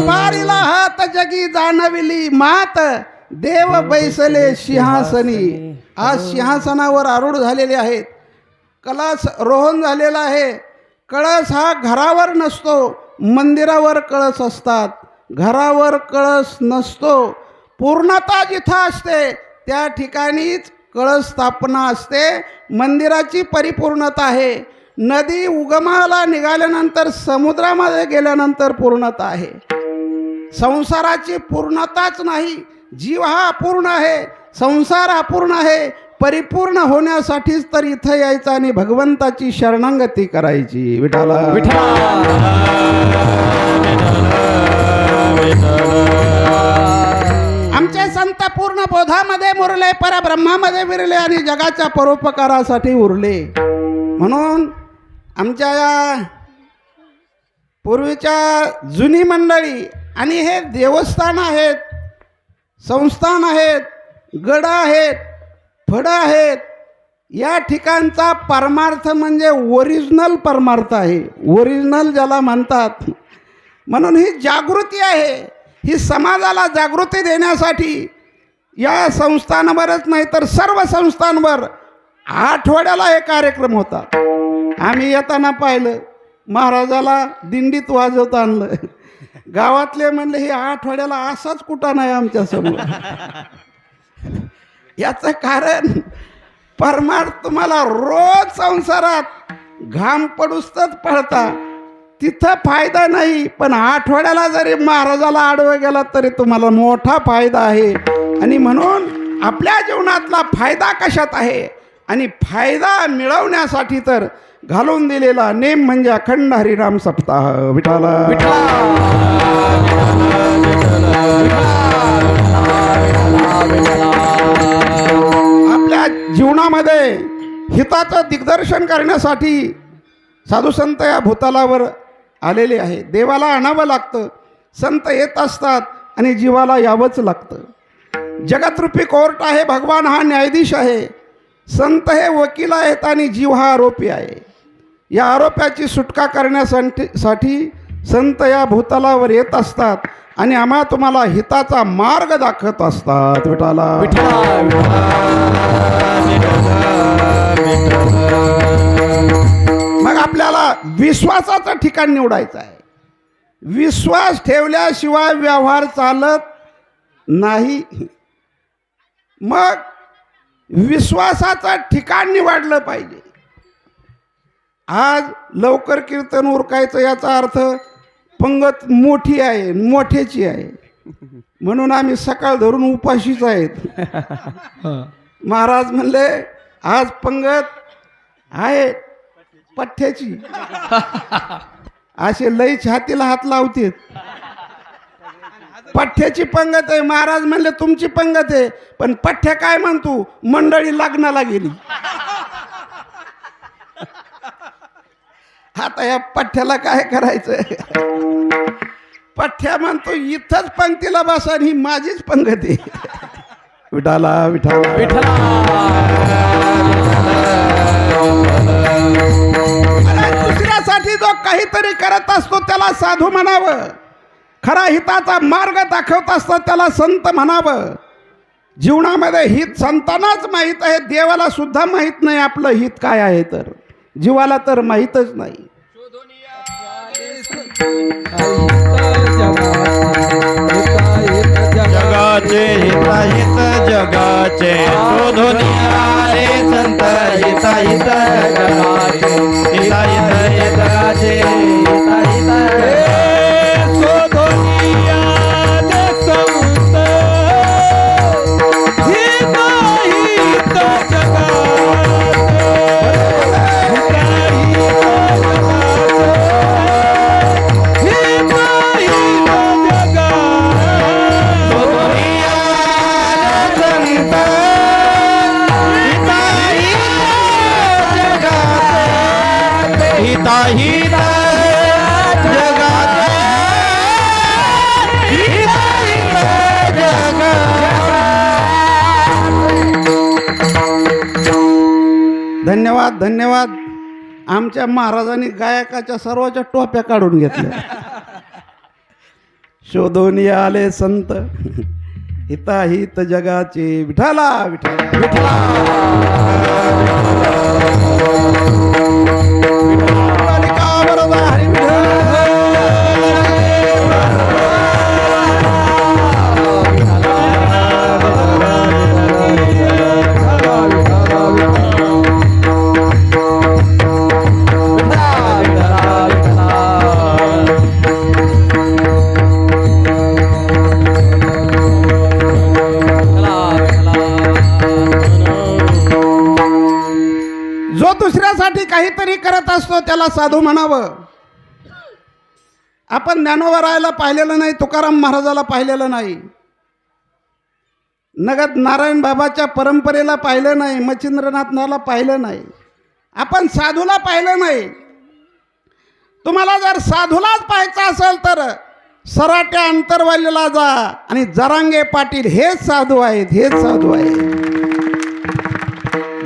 तलवारीला हात जगी जाणविली मात देव बैसले सिंहासनी. आज सिंहासनावर आरूढ झालेले आहेत. कलास रोहन झालेला आहे. कळस हा घरावर नसतो मंदिरावर कळस असतात. घरावर कळस नसतो. पूर्णता जिथं असते त्या ठिकाणीच कळस स्थापना असते. मंदिराची परिपूर्णता आहे. नदी उगमाला निघाल्यानंतर समुद्रामध्ये गेल्यानंतर पूर्णता आहे. संसाराची पूर्णताच नाही. जीव हा अपूर्ण आहे. संसार अपूर्ण आहे. परिपूर्ण होण्यासाठीच तर इथं यायचं आणि भगवंताची शरणागती करायची. विठाला आमचे संत पूर्ण बोधामध्ये मुरले परब्रह्मामध्ये विरले आणि जगाच्या परोपकारासाठी उरले. म्हणून आमच्या या पूर्वीच्या जुनी मंडळी आणि हे देवस्थान आहेत संस्थान आहेत गड आहेत फडं आहेत या ठिकाणचा परमार्थ म्हणजे ओरिजिनल परमार्थ आहे. ओरिजिनल ज्याला म्हणतात. म्हणून ही जागृती आहे. ही समाजाला जागृती देण्यासाठी या संस्थांवरच नाही तर सर्व संस्थांवर आठवड्याला हे कार्यक्रम होतात. आम्ही येताना पाहिलं महाराजाला दिंडीत वाजवत आणलं. गावातले म्हणले हे आठवड्याला असाच कुठं नाही आमच्यासमोर याचं कारण परमार्थ तुम्हाला रोज संसारात घाम पडूसतच पळता तिथं फायदा नाही पण आठवड्याला जरी महाराजाला आडवं गेला तरी तुम्हाला मोठा फायदा आहे. आणि म्हणून आपल्या जीवनातला फायदा कशात आहे? आणि फायदा मिळवण्यासाठी तर घालून दिलेला नेम म्हणजे अखंड हरिराम सप्ताह. विठाला आपल्या जीवनामध्ये हिताचं दिग्दर्शन करण्यासाठी साधू संत या भूतालावर आलेले आहे. देवाला आणावं लागतं. संत येत असतात आणि जीवाला यावंच लागतं. जगतरूपी कोर्ट आहे. भगवान हा न्यायाधीश आहे. संत हे वकील आहेत आणि जीव हा आरोपी आहे. या आरोप्याची सुटका करण्यासाठी साठी संत या भूतलावर येत असतात आणि आम्हा तुम्हाला हिताचा मार्ग दाखवत असतात. विठाला मग आपल्याला विश्वासाचं ठिकाण निवडायचं आहे. विश्वास ठेवल्याशिवाय व्यवहार चालत नाही. मग विश्वासाचं ठिकाण निवडलं पाहिजे. आज लवकर कीर्तन उरकायचं याचा अर्थ पंगत मोठी आहे मोठ्याची आहे. म्हणून आम्ही सकाळ धरून उपाशीच आहेत. महाराज म्हणले आज पंगत आहे पठ्ठ्याची. असे लई छातीला हात लावते पठ्ठ्याची पंगत आहे. महाराज म्हणले तुमची पंगत आहे पण पठ्ठ्या काय म्हणतो? मंडळी लग्नाला गेली. आता या पठ्ठ्याला काय करायचं पठ्ठ्या म्हणतो इथंच पंक्तीला बसा ही माझीच पंगत. विठाला विठाला. आणि दुसऱ्यासाठी जो काहीतरी करत असतो त्याला साधू म्हणावं. खरा हिताचा मार्ग दाखवत असतो त्याला संत म्हणावं. जीवनामध्ये हित संतांनाच माहीत आहे देवाला सुद्धा माहीत नाही आपलं हित काय आहे तर. जीवाला तर माहीतच नाही. जगाचे हिताहित जगाचे. शोधुनिया रे संत हिताहित जगाचे. हिताहित जगाचे. धन्यवाद धन्यवाद. आमच्या महाराजांनी गायकाच्या सर्वाच्या टोप्या काढून घेतल्या. शोधून आले संत. हिताहित जगाचे विठाला विठाला विठला त्याला साधू म्हणावं. आपण ज्ञानोबरायला पाहिलेलं नाही तुकाराम महाराजाला पाहिलेलं नाही. नगद नारायण बाबाच्या परंपरेला पाहिलं नाही मच्छिंद्रनाथनाला पाहिलं नाही. आपण साधूला पाहिलं नाही. तुम्हाला जर साधूलाच पाहायचं असेल तर सराट्या अंतरवालीला जा आणि जरांगे पाटील हेच साधू आहेत हेच साधू आहेत.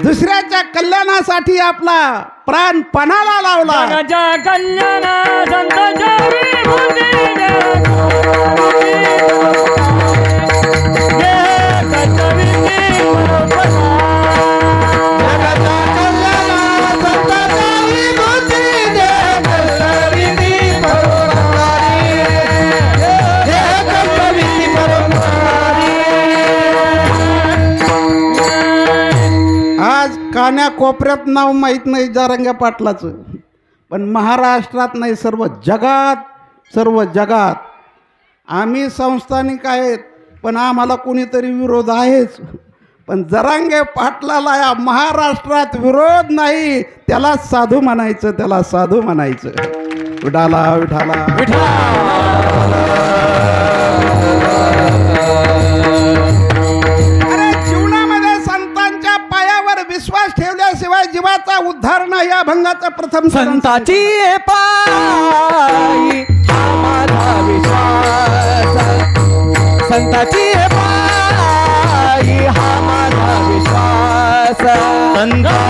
दुसऱ्याच्या कल्याणासाठी आपला प्राण पणाला लावला. जगाच्या कल्याण आज कान्या कोपऱ्यात नाव माहीत नाही जारंग्या पाटलाचं. पण महाराष्ट्रात नाही सर्व जगात सर्व जगात. आम्ही संस्थानिक आहेत पण आम्हाला कोणीतरी विरोध आहेच. पण जरांगे पाटलाला या महाराष्ट्रात विरोध नाही त्याला साधू म्हणायचं त्याला साधू म्हणायचं. विठाला विठाला अरे नाही या भंगाचा प्रथम संताची पायी हा माझा विश्वास. संताची पायी हा माझा विश्वास. संताची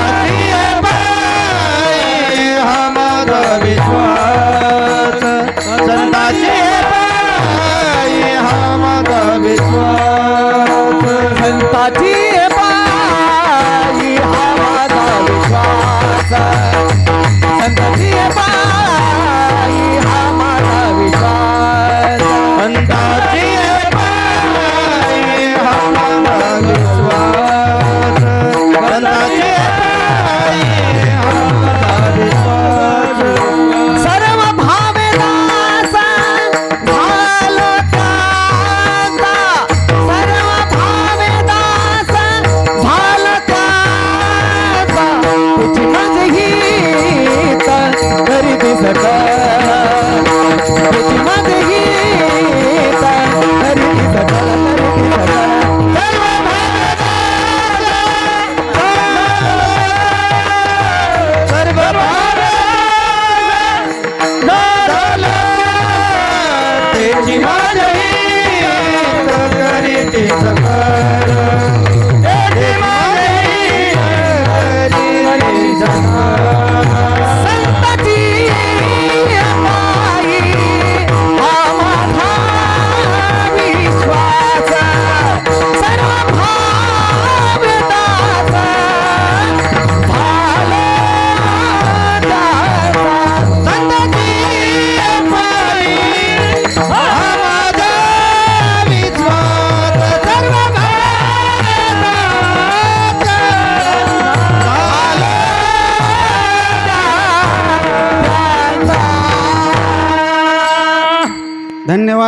सकता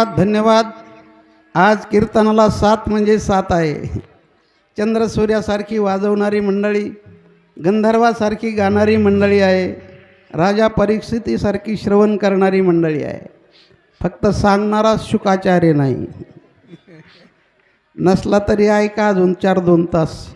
धन्यवाद धन्यवाद. आज कीर्तनाला सात म्हणजे सात आहे. चंद्रसूर्यासारखी वाजवणारी मंडळी गंधर्वासारखी गाणारी मंडळी आहे. राजा परीक्षितीसारखी श्रवण करणारी मंडळी आहे. फक्त सांगणारा शुकाचार्य नाही. नसला तरी ऐका अजून चार दोन तास.